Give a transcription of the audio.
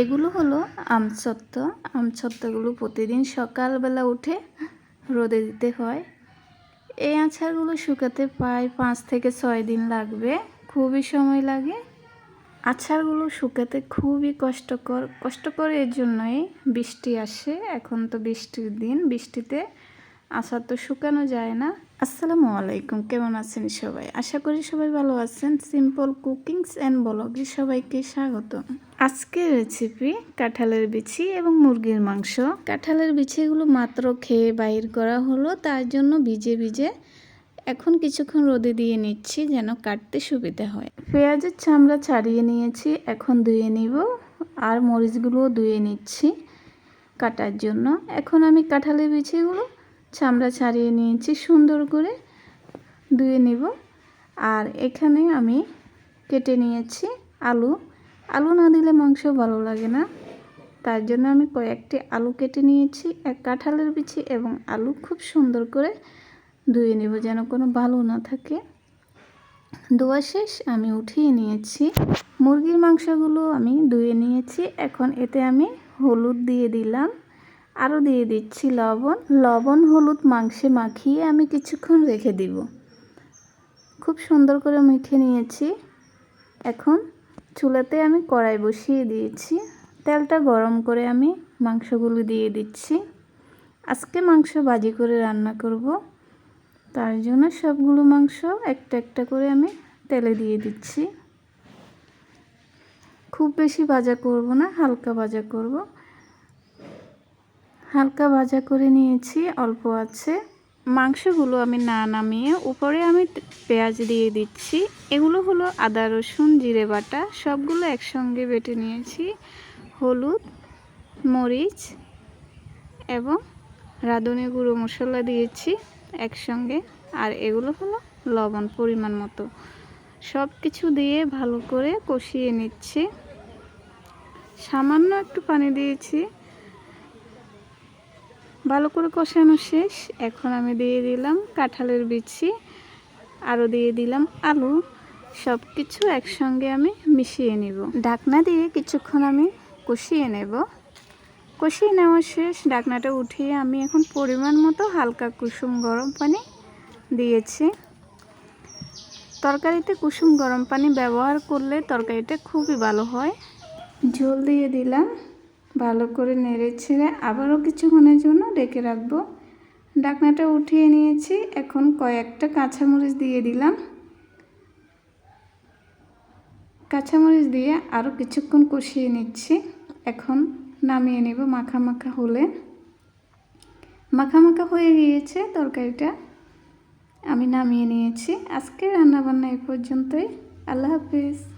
এগুলো হলো আমছত্ব আমছত্বগুলো প্রতিদিন সকালবেলা উঠে রোদে দিতে হয়। এই আচারগুলো শুকাতে প্রায় পাঁচ থেকে ছয় দিন লাগবে। খুবই সময় লাগে। আচারগুলো শুকাতে খুবই কষ্টকর। কষ্টকর এর জন্যই বৃষ্টি আসে। এখন তো বৃষ্টির দিন। বৃষ্টিতে আচার তো শুকানো যায় না। আসসালামু আলাইকুম, কেমন আছেন সবাই? আশা করি সবাই ভালো আছেন। সিম্পল কুকিংস অ্যান্ড ব্লগে সবাইকে স্বাগত। আজকের রেসিপি কাঁঠালের বিচি এবং মুরগির মাংস। কাঁঠালের বিচিগুলো মাত্র খেয়ে বাইর করা হলো, তার জন্য ভিজে ভিজে এখন কিছুক্ষণ রোদে দিয়ে নিচ্ছি যেন কাটতে সুবিধা হয়। পেঁয়াজের চামড়া ছাড়িয়ে নিয়েছি, এখন ধুয়ে নিব আর মরিচগুলোও ধুয়ে নিচ্ছি কাটার জন্য। এখন আমি কাঁঠালের বিচিগুলো চামড়া ছাড়িয়ে নিয়েছি সুন্দর করে, ধুয়ে নিব। আর এখানে আমি কেটে নিয়েছি আলু। আলু না দিলে মাংস ভালো লাগে না। তার জন্য আমি কয়েকটি আলু কেটে নিয়েছি, এক কাঁঠালের বিচি এবং আলু খুব সুন্দর করে ধুয়ে নেব যেন কোনো ভালো না থাকে। ধোয়া শেষ, আমি উঠিয়ে নিয়েছি। মুরগির মাংসগুলো আমি ধুয়ে নিয়েছি। এখন এতে আমি হলুদ দিয়ে দিলাম। আরও দিয়ে দিচ্ছি লবণ। লবণ, হলুদ মাংসে মাখিয়ে আমি কিছুক্ষণ রেখে দিব। খুব সুন্দর করে মেখে নিয়েছি। এখন চুলাতে আমি কড়াই বসিয়ে দিয়েছি। তেলটা গরম করে আমি মাংসগুলো দিয়ে দিচ্ছি। আজকে মাংস ভাজি করে রান্না করব। তার জন্য সবগুলো মাংস একটা একটা করে আমি তেলে দিয়ে দিচ্ছি। খুব বেশি ভাজা করব না, হালকা ভাজা করব। হালকা ভাজা করে নিয়েছি, অল্প আছে। মাংসগুলো আমি না নামিয়ে উপরে আমি পেঁয়াজ দিয়ে দিচ্ছি। এগুলো হলো আদা, রসুন, জিরে বাটা, সবগুলো একসঙ্গে বেটে নিয়েছি। হলুদ, মরিচ এবং রাঁধুনি গুঁড়ো মশলা দিয়েছি একসঙ্গে। আর এগুলো হলো লবণ পরিমাণ মতো। সব কিছু দিয়ে ভালো করে কষিয়ে নিচ্ছি। সামান্য একটু পানি দিয়েছি। ভালো করে কষানো শেষ। এখন আমি দিয়ে দিলাম কাঁঠালের বিচি আরও দিয়ে দিলাম আলু। সব কিছু একসঙ্গে আমি মিশিয়ে নিব। ঢাকনা দিয়ে কিছুক্ষণ আমি কষিয়ে নেব। কষিয়ে নেওয়া শেষ। ঢাকনাটা উঠিয়ে আমি এখন পরিমাণ মতো হালকা কুসুম গরম পানি দিয়েছি। তরকারিতে কুসুম গরম পানি ব্যবহার করলে তরকারিটা খুবই ভালো হয়। ঝোল দিয়ে দিলাম। ভালো করে নেড়ে ছেড়ে আবারও কিছুক্ষণের জন্য ডেকে রাখব। ডাকনাটা উঠিয়ে নিয়েছি, এখন কয়েকটা কাঁচামরিচ দিয়ে দিলাম। কাঁচামরিচ দিয়ে আরও কিছুক্ষণ কষিয়ে নিচ্ছি। এখন নামিয়ে নেব মাখা মাখা হলে। মাখা মাখা হয়ে গিয়েছে তরকারিটা। আমি নামিয়ে নিয়েছি। আজকে রান্নাবান্না এই পর্যন্তই। আল্লাহ হাফিজ।